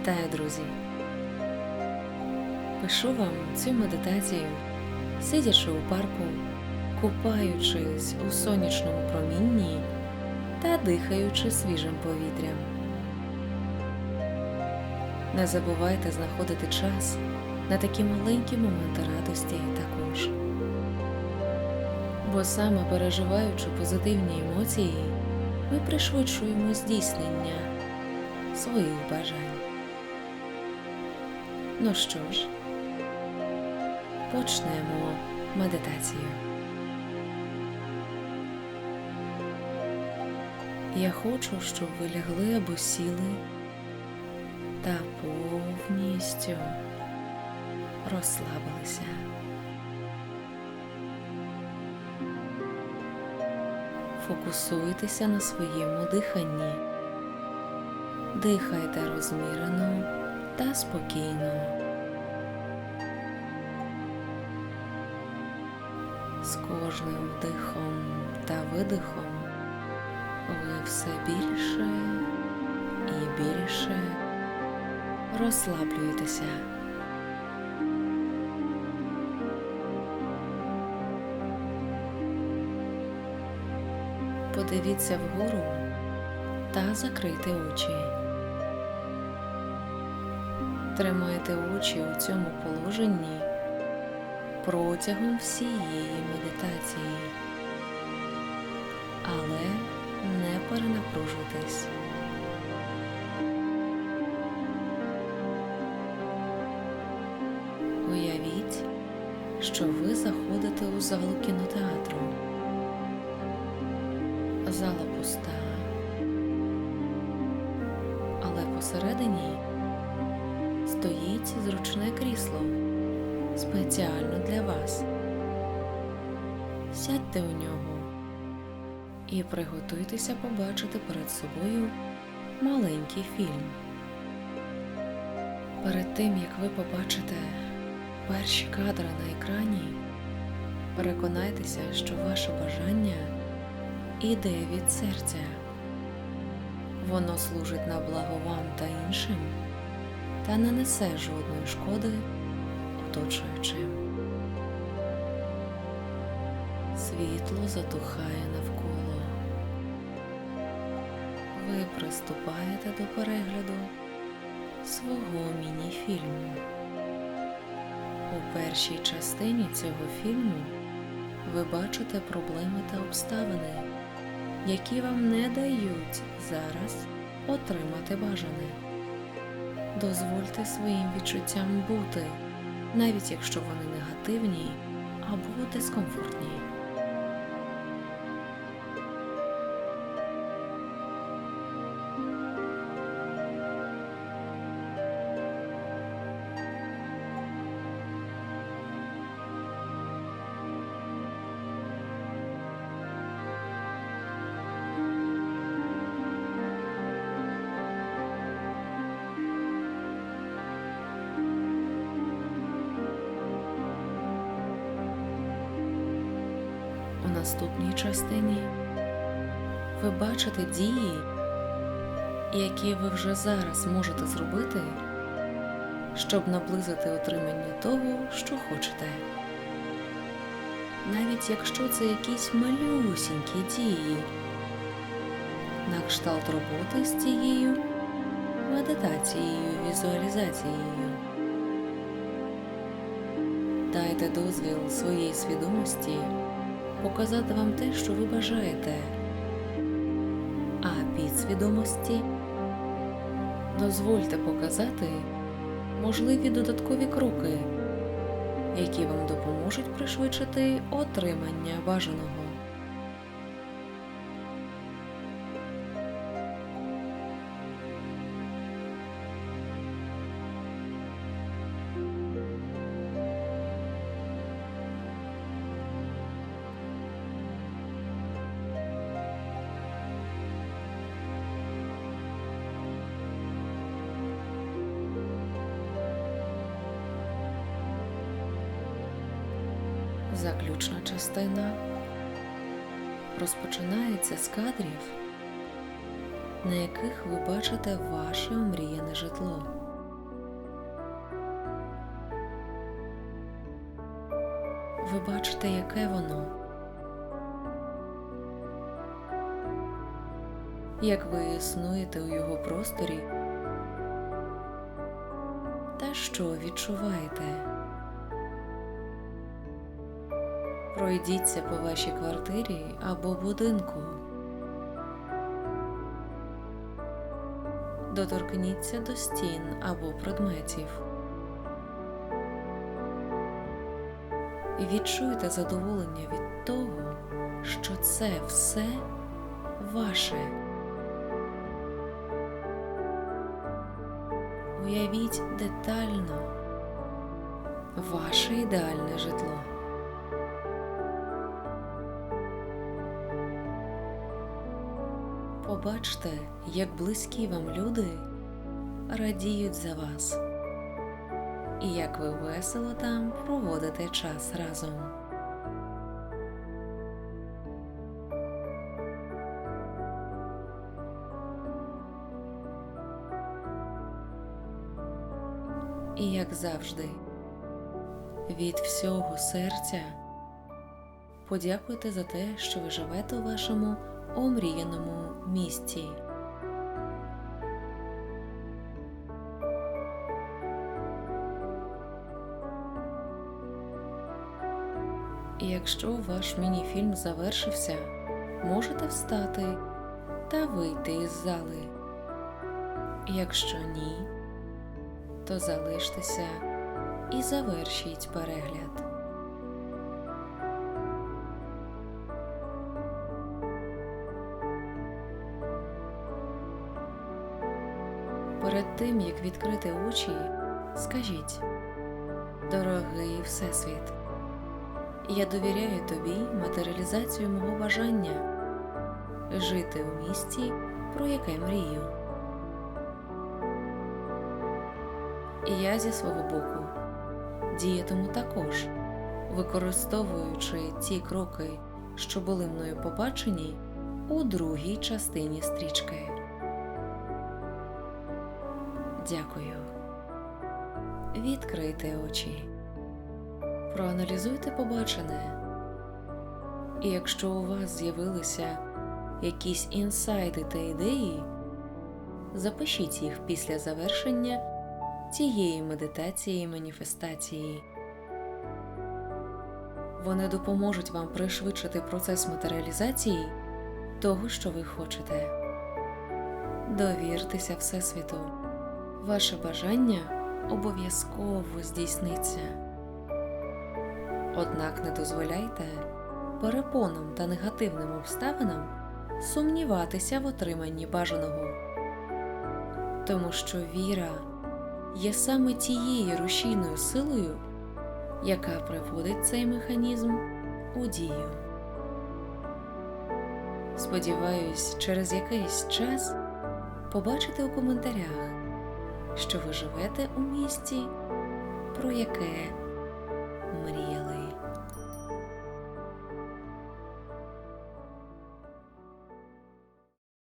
Вітаю, друзі! Пишу вам цю медитацію, сидячи у парку, купаючись у сонячному промінні та дихаючи свіжим повітрям. Не забувайте знаходити час на такі маленькі моменти радості також. Бо саме переживаючи позитивні емоції, ми пришвидшуємо здійснення своїх бажань. Ну що ж, почнемо медитацію. Я хочу, щоб ви лягли або сіли та повністю розслабилися. Фокусуйтеся на своєму диханні. Дихайте розмірено та спокійно. З кожним вдихом та видихом ви все більше і більше розслаблюєтеся. Подивіться вгору та закрийте очі. Тримайте очі у цьому положенні протягом всієї медитації, але не перенапружуйтесь. Уявіть, що ви заходите у залу кінотеатру. Зала пуста, але посередині стоїть зручне крісло спеціально для вас. Сядьте у нього і приготуйтеся побачити перед собою маленький фільм. Перед тим як ви побачите перші кадри на екрані, переконайтеся, що ваше бажання іде від серця. Воно служить на благо вам та іншим та не несе жодної шкоди оточуючим. Світло затухає навколо. Ви приступаєте до перегляду свого міні-фільму. У першій частині цього фільму ви бачите проблеми та обставини, які вам не дають зараз отримати бажане. Дозвольте своїм відчуттям бути, навіть якщо вони негативні або дискомфортні. Наступній частині ви бачите дії, які ви вже зараз можете зробити, щоб наблизити отримання того, що хочете. Навіть якщо це якісь малюсінькі дії, на кшталт роботи з цією медитацією, візуалізацією. Дайте дозвіл своїй свідомості показати вам те, що ви бажаєте, а підсвідомості дозвольте показати можливі додаткові кроки, які вам допоможуть пришвидшити отримання бажаного. Заключна частина розпочинається з кадрів, на яких ви бачите ваше мріяне житло. Ви бачите, яке воно, як ви існуєте у його просторі та що відчуваєте. Пройдіться по вашій квартирі або будинку. Доторкніться до стін або предметів. І відчуйте задоволення від того, що це все ваше. Уявіть детально ваше ідеальне житло. Побачте, як близькі вам люди радіють за вас, і як ви весело там проводите час разом. І як завжди, від всього серця подякуйте за те, що ви живете у вашому омріяному місті. І якщо ваш міні-фільм завершився, можете встати та вийти із зали. Якщо ні, то залиштеся і завершіть перегляд. Тим, як відкрити очі, скажіть, дорогий Всесвіт, я довіряю тобі матеріалізацію мого бажання жити у місті, про яке мрію. І я зі свого боку діятиму також, використовуючи ті кроки, що були мною побачені у другій частині стрічки. Дякую. Відкрийте очі. Проаналізуйте побачене. І якщо у вас з'явилися якісь інсайди та ідеї, запишіть їх після завершення цієї медитації і маніфестації. Вони допоможуть вам пришвидшити процес матеріалізації того, що ви хочете. Довіртеся Всесвіту. Ваше бажання обов'язково здійсниться. Однак не дозволяйте перепонам та негативним обставинам сумніватися в отриманні бажаного, тому що віра є саме тією рушійною силою, яка приводить цей механізм у дію. Сподіваюсь, через якийсь час побачите у коментарях, що ви живете у місті, про яке мріяли.